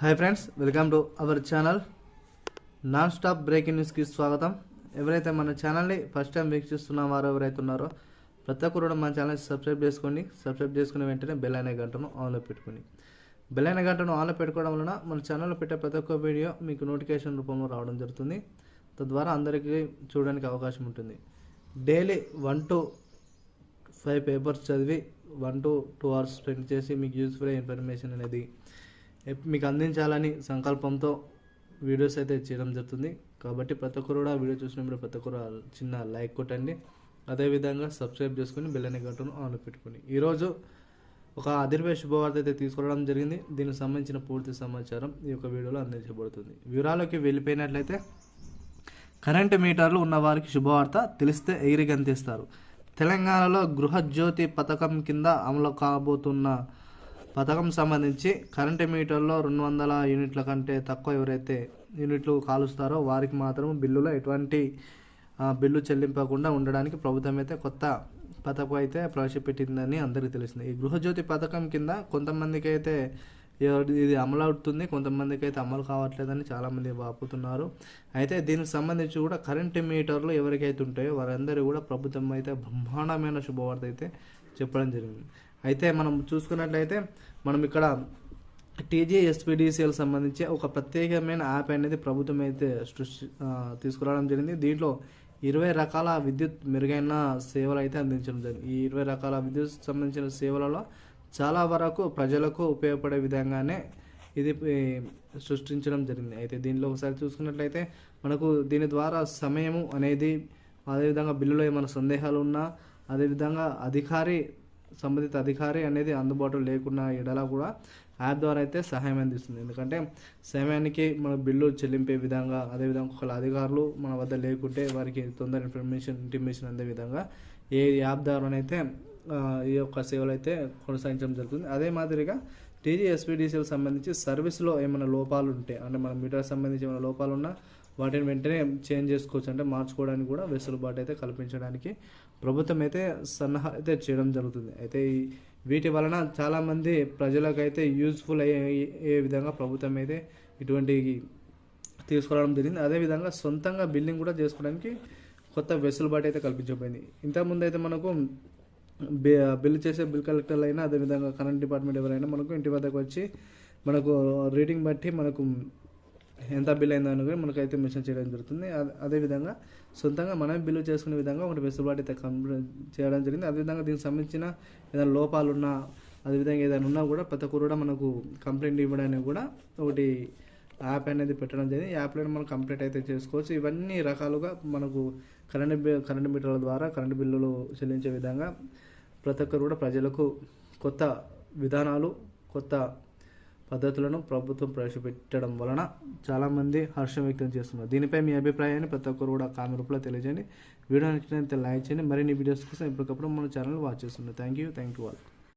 Hi friends welcome to our channel non stop breaking న్యూస్కి స్వాగతం. ఎవరైతే మన ఛానల్ని ఫస్ట్ టైం వీక్షిస్తున్న వారు ఎవరైతే ఉన్నారో ప్రతి ఒక్కరు కూడా మన ఛానల్ని సబ్స్క్రైబ్ చేసుకోండి. సబ్స్క్రైబ్ చేసుకున్న వెంటనే బెల్ అనే గంటను ఆన్లో పెట్టుకోండి. బెల్ అనే గంటను ఆన్లో పెట్టుకోవడం వలన మన ఛానల్లో పెట్టే ప్రతి ఒక్క వీడియో మీకు నోటిఫికేషన్ రూపంలో రావడం జరుగుతుంది. తద్వారా అందరికీ చూడడానికి అవకాశం ఉంటుంది. Daily one two five papers చదివి one two two hours spend చేసి మీకు యూస్ఫుల్ ఇన్ఫర్మేషన్ అనేది మీకు అందించాలని సంకల్పంతో వీడియోస్ అయితే చేయడం జరుగుతుంది. కాబట్టి ప్రతి ఒక్కరు కూడా వీడియో చూసినప్పుడు ప్రతి ఒక్కరు చిన్న లైక్ కొట్టండి. అదేవిధంగా సబ్స్క్రైబ్ చేసుకుని బెల్లని అనే గంటను ఆన్లో ఈరోజు ఒక అదిరిపై శుభవార్త అయితే తీసుకురావడం జరిగింది. దీనికి సంబంధించిన పూర్తి సమాచారం ఈ యొక్క వీడియోలో అందించబడుతుంది. వివరాలకి వెళ్ళిపోయినట్లయితే కరెంటు మీటర్లు ఉన్న వారికి శుభవార్త తెలిస్తే ఎగిరి గంతిస్తారు తెలంగాణలో గృహజ్యోతి పథకం కింద అమలు కాబోతున్న పథకం సంబంధించి కరెంటు మీటర్లో రెండు వందల యూనిట్ల కంటే తక్కువ ఎవరైతే యూనిట్లు కాలుస్తారో వారికి మాత్రం బిల్లులో ఎటువంటి బిల్లు చెల్లింపకుండా ఉండడానికి ప్రభుత్వం అయితే కొత్త పథకం అయితే ప్రవేశపెట్టిందని అందరికీ తెలిసింది. ఈ గృహజ్యోతి పథకం కింద కొంతమందికి అయితే ఇది అమలు అవుతుంది. కొంతమందికి అయితే అమలు కావట్లేదని చాలామంది వాపుతున్నారు అయితే దీనికి సంబంధించి కూడా కరెంటు మీటర్లు ఎవరికైతే ఉంటాయో వారందరూ కూడా ప్రభుత్వం అయితే బ్రహ్మాండమైన శుభవార్త అయితే చెప్పడం జరిగింది. అయితే మనం చూసుకున్నట్లయితే మనం ఇక్కడ టీజీ ఎస్పీడీసీఎల్ సంబంధించి ఒక ప్రత్యేకమైన యాప్ అనేది ప్రభుత్వం అయితే సృష్టి తీసుకురావడం జరిగింది. దీంట్లో ఇరవై రకాల విద్యుత్ మెరుగైన సేవలు అయితే అందించడం జరిగింది. ఈ ఇరవై రకాల విద్యుత్ సంబంధించిన సేవలలో చాలా వరకు ప్రజలకు ఉపయోగపడే విధంగానే ఇది సృష్టించడం జరిగింది. అయితే దీనిలో ఒకసారి చూసుకున్నట్లయితే మనకు దీని ద్వారా సమయము అనేది అదేవిధంగా బిల్లులో ఏమైనా సందేహాలు ఉన్నా అదేవిధంగా అధికారి సంబంధిత అధికారి అనేది అందుబాటులో లేకున్న ఎడలా కూడా యాప్ ద్వారా అయితే సహాయం అందిస్తుంది. ఎందుకంటే సమయానికి మన బిల్లు చెల్లింపే విధంగా అదేవిధంగా ఒకళ్ళ అధికారులు మన వద్ద లేకుంటే వారికి తొందర ఇన్ఫర్మేషన్ ఇంటిమేషన్ అందే విధంగా ఏ యాప్ ద్వారానైతే ఈ యొక్క సేవలు అయితే కొనసాగించడం జరుగుతుంది. అదే మాదిరిగా టీజీ ఎస్పీడీసీలకు సంబంధించి సర్వీస్లో ఏమైనా లోపాలు ఉంటే అంటే మన మీటర్ సంబంధించి ఏమైనా లోపాలు ఉన్నా వాటిని వెంటనే చేంజ్ చేసుకోవచ్చు. అంటే మార్చుకోవడానికి కూడా వెసులుబాటు అయితే కల్పించడానికి ప్రభుత్వం అయితే సన్నాహాలు అయితే చేయడం జరుగుతుంది. అయితే ఈ వీటి వలన చాలామంది ప్రజలకైతే యూజ్ఫుల్ అయ్యే ఏ విధంగా ప్రభుత్వం అయితే ఇటువంటి తీసుకురావడం జరిగింది. అదేవిధంగా సొంతంగా బిల్లింగ్ కూడా చేసుకోవడానికి కొత్త వెసులుబాటు అయితే కల్పించబోయింది ఇంతకుముందు అయితే మనకు బిల్ బిల్లు చేసే బిల్ కలెక్టర్లు అయినా అదేవిధంగా కరెంట్ డిపార్ట్మెంట్ ఎవరైనా మనకు ఇంటి వద్దకు వచ్చి మనకు రీడింగ్ బట్టి మనకు ఎంత బిల్ అయిందో అని కూడా మనకైతే మెన్షన్ చేయడం జరుగుతుంది. అదే- అదేవిధంగా సొంతంగా మనమే బిల్లు చేసుకునే విధంగా ఒకటి వెసులుబాటు అయితే కంప్లీట్ చేయడం జరిగింది. అదేవిధంగా దీనికి సంబంధించిన ఏదైనా లోపాలు ఉన్నా అదేవిధంగా ఏదైనా ఉన్నా కూడా ప్రతి ఒక్కరు కూడా మనకు కంప్లైంట్ ఇవ్వడానికి కూడా ఒకటి యాప్ అనేది పెట్టడం జరిగింది. ఈ యాప్లో మనం కంప్లీట్ అయితే చేసుకోవచ్చు. ఇవన్నీ రకాలుగా మనకు కరెంట్ బిల్ కరెంట్ మీటర్ల ద్వారా కరెంట్ బిల్లులు చెల్లించే విధంగా ప్రతి ఒక్కరు కూడా ప్రజలకు కొత్త విధానాలు కొత్త పద్ధతులను ప్రభుత్వం ప్రవేశపెట్టడం వలన చాలామంది హర్షం వ్యక్తం చేస్తున్నారు. దీనిపై మీ అభిప్రాయాన్ని ప్రతి ఒక్కరు కూడా కామెంట్ రూపంలో తెలియజేయండి. వీడియో నచ్చినంత లైక్ చేయండి. మరిన్ని వీడియోస్ కోసం ఇప్పటికప్పుడు మన ఛానల్ వాచ్ చేస్తున్నారు thank you. Thank you all.